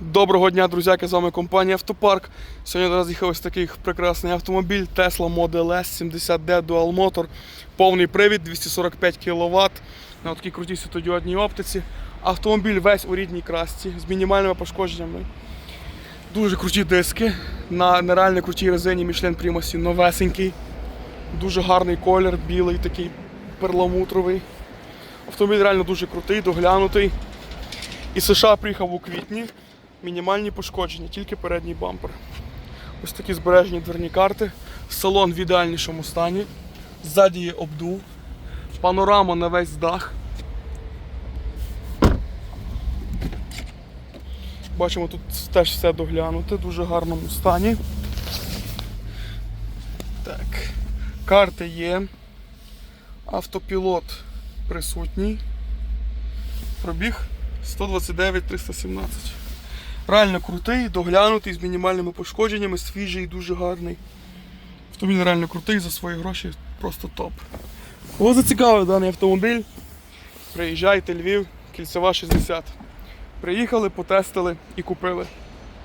Доброго дня, друзяки, з вами компанія Автопарк. Сьогодні до нас їхав ось такий прекрасний автомобіль Tesla Model S 70D Dual Motor. Повний привід 245 кВт на такій крутій світодіодній оптиці. Автомобіль весь у рідній красці з мінімальними пошкодженнями. Дуже круті диски на нереально крутій резині Michelin Primus новесенький. Дуже гарний колір, білий такий перламутровий. Автомобіль реально дуже крутий, доглянутий. Із США приїхав у квітні. Мінімальні пошкодження, тільки передній бампер. Ось такі збережені дверні карти. Салон в ідеальнішому стані. Ззаді є обдув. Панорама на весь дах. Бачимо, тут теж все доглянуте, в дуже гарному стані. Так. Карти є. Автопілот присутній. Пробіг 129 317. Реально крутий, доглянутий, з мінімальними пошкодженнями, свіжий, дуже гарний. Автомобіль реально крутий за свої гроші, просто топ. Кого зацікавив даний автомобіль? Приїжджайте, Львів, кільцева 60. Приїхали, потестили і купили.